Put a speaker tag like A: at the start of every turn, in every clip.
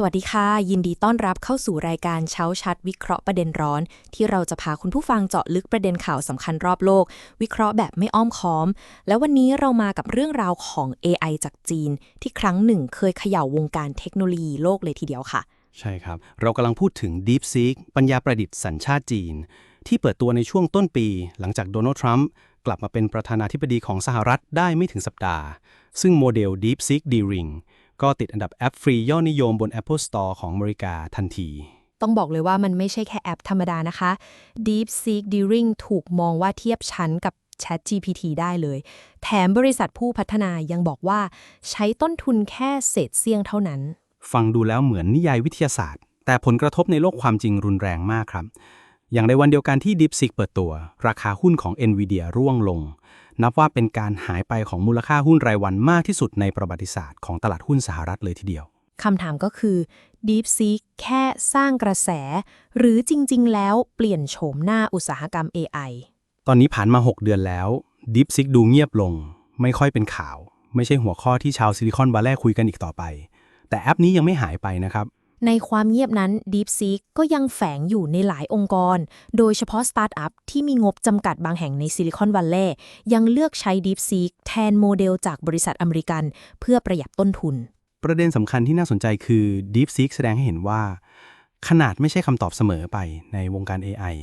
A: สวัสดีค่ะ ยินดีต้อนรับเข้าสู่รายการเช้าชัด วิเคราะห์ประเด็นร้อน ที่เราจะพาคุณผู้ฟังเจาะลึกประเด็นข่าวสำคัญรอบโลก วิเคราะห์แบบไม่อ้อมค้อม แล้ววันนี้เรามากับเรื่องราวของ AI จากจีน ที่ครั้งหนึ่งเคยเขย่าวงการเทคโนโลยีโลกเลยทีเดียวค่ะ
B: ใช่ครับ เรากำลังพูดถึง DeepSeek ปัญญาประดิษฐ์สัญชาติจีน ที่เปิดตัวในช่วงต้นปี หลังจากโดนัลด์ทรัมป์กลับมาเป็นประธานาธิบดีของสหรัฐได้ไม่ถึงสัปดาห์ ซึ่งโมเดล DeepSeek D-Ring ก็ติดอันดับแอปฟรียอดนิยมบน Apple Store ของอเมริกาทันที
A: ต้องบอกเลยว่ามันไม่ใช่แค่แอปธรรมดานะคะ DeepSeek D-Ring ถูกมองว่าเทียบชั้นกับ ChatGPT ได้เลย แถมบริษัทผู้พัฒนายังบอกว่า ใช้ต้นทุนแค่เศษเสี้ยงเท่านั้น
B: ฟังดูแล้วเหมือนนิยายวิทยาศาสตร์ แต่ผลกระทบในโลกความจริงรุนแรงมากครับ อย่างในวันเดียวกันที่ DeepSeek เปิดตัว ราคาหุ้นของ NVIDIA ร่วงลง นับว่าเป็นการหายไปของมูลค่าหุ้นรายวันมากที่สุดในประวัติศาสตร์ของตลาดหุ้นสหรัฐเลยทีเดียว
A: คำถามก็คือ DeepSeek แค่สร้างกระแส หรือจริง ๆ แล้วเปลี่ยนโฉมหน้าอุตสาหกรรม AI
B: ตอนนี้ผ่านมา 6 เดือนแล้ว DeepSeek ดูเงียบลง ไม่ค่อยเป็นข่าว ไม่ใช่หัวข้อที่ชาวซิลิคอนวัลเลย์คุยกันอีกต่อไป แต่แอปนี้ยังไม่หายไปนะครับ
A: ในความเงียบนั้น DeepSeek ก็ยังแฝงอยู่ในหลายองค์กร โดยเฉพาะสตาร์ทอัพที่มีงบจำกัดบางแห่งในซิลิคอนวัลเลย์ยังเลือกใช้ DeepSeek แทนโมเดลจากบริษัทอเมริกัน เพื่อประหยัดต้นทุน
B: ประเด็นสำคัญที่น่าสนใจคือ DeepSeek แสดงให้เห็นว่า ขนาดไม่ใช่คำตอบเสมอไปในวงการ AI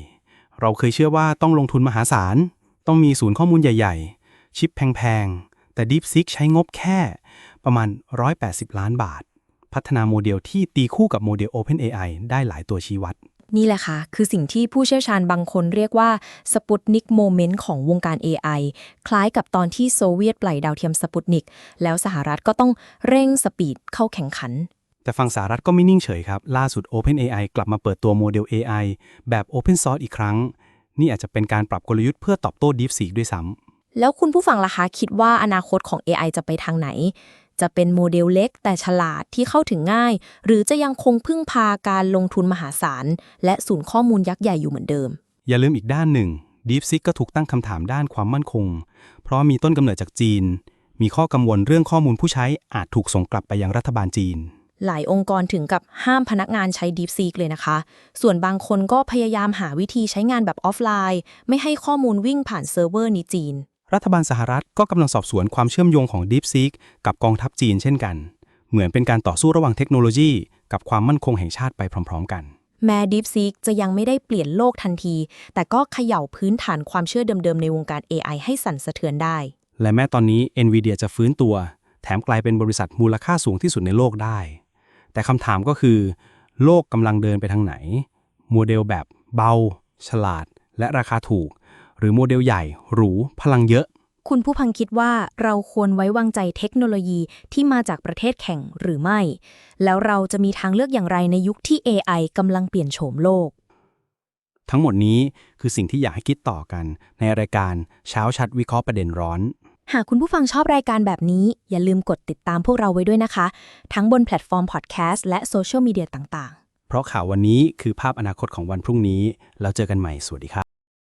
B: เราเคยเชื่อว่าต้องลงทุนมหาศาล ต้องมีศูนย์ข้อมูลใหญ่ ๆ ชิปแพงๆ แต่ DeepSeek ใช้งบแค่ ประมาณ 180 ล้านบาท พัฒนาโมเดลที่ตีคู่กับโมเดล OpenAI ได้หลายตัวชี้วัด
A: นี่แหละค่ะ คือสิ่งที่ผู้เชี่ยวชาญบางคนเรียกว่าสปุตนิกโมเมนต์ของวงการ AI คล้ายกับตอนที่โซเวียตปล่อยดาวเทียมสปุตนิก แล้วสหรัฐก็ต้องเร่งสปีดเข้าแข่งขัน
B: แต่ฝั่งสหรัฐก็ไม่นิ่งเฉยครับ ล่าสุด OpenAI กลับมาเปิดตัวโมเดล AI แบบ Open Source อีกครั้ง นี่อาจจะเป็นการปรับกลยุทธ์เพื่อตอบโต้ DeepSeek ด้วยซ้ำ
A: แล้วคุณผู้ฟังล่ะคะคิดว่าอนาคตของ AI จะไปทางไหน จะเป็นโมเดลเล็กแต่ฉลาดที่เข้าถึงง่าย หรือจะยังคงพึ่งพาการลงทุนมหาศาล และศูนย์ข้อมูลยักษ์ใหญ่อยู่เหมือนเดิม
B: อย่าลืมอีกด้านหนึ่ง DeepSeek ก็ถูกตั้งคำถามด้านความมั่นคง เพราะมีต้นกำเนิดจากจีน มีข้อกังวลเรื่องข้อมูลผู้ใช้อาจถูกส่งกลับไปยังรัฐบาลจีน
A: หลายองค์กรถึงกับห้ามพนักงานใช้ DeepSeek เลยนะคะ ส่วนบางคนก็พยายามหาวิธีใช้งานแบบออฟไลน์ ไม่ให้ข้อมูลวิ่งผ่านเซิร์ฟเวอร์ในจีน
B: รัฐบาลสหรัฐก็กำลังสอบสวนความเชื่อมโยงของ DeepSeek กับกองทัพจีนเช่นกัน เหมือนเป็นการต่อสู้ระหว่างเทคโนโลยี กับความมั่นคงแห่งชาติไปพร้อม ๆ กัน
A: แม้ DeepSeek จะยังไม่ได้เปลี่ยนโลกทันที แต่ก็เขย่าพื้นฐานความเชื่อเดิมๆในวงการ AI ให้สั่นสะเทือนได้
B: และแม้ตอนนี้ NVIDIA จะฟื้นตัว แถมกลายเป็นบริษัทมูลค่าสูงที่สุดในโลกได้ แต่คำถามก็คือ โลกกำลังเดินไปทางไหน โมเดลแบบเบา ฉลาด และราคาถูก หรือโมเดลใหญ่ หรู พลังเยอะ
A: คุณผู้พังคิดว่าเราควรไว้วางใจเทคโนโลยีที่มาจากประเทศแข่งหรือไม่ แล้วเราจะมีทางเลือกอย่างไรในยุคที่ AI กำลังเปลี่ยนโฉมโลก
B: ทั้งหมดนี้คือสิ่งที่อยากให้คิดต่อกัน ในรายการเช้าชัดวิเคราะห์ประเด็นร้อน
A: หากคุณผู้ฟังชอบรายการแบบนี้ อย่าลืมกดติดตามพวกเราไว้ด้วยนะคะ ทั้งบนแพลตฟอร์มพอดแคสต์และโซเชียลมีเดียต่างๆ
B: เพราะข่าววันนี้คือภาพอนาคตของวันพรุ่งนี้ แล้วเจอกันใหม่ สวัสดีครับ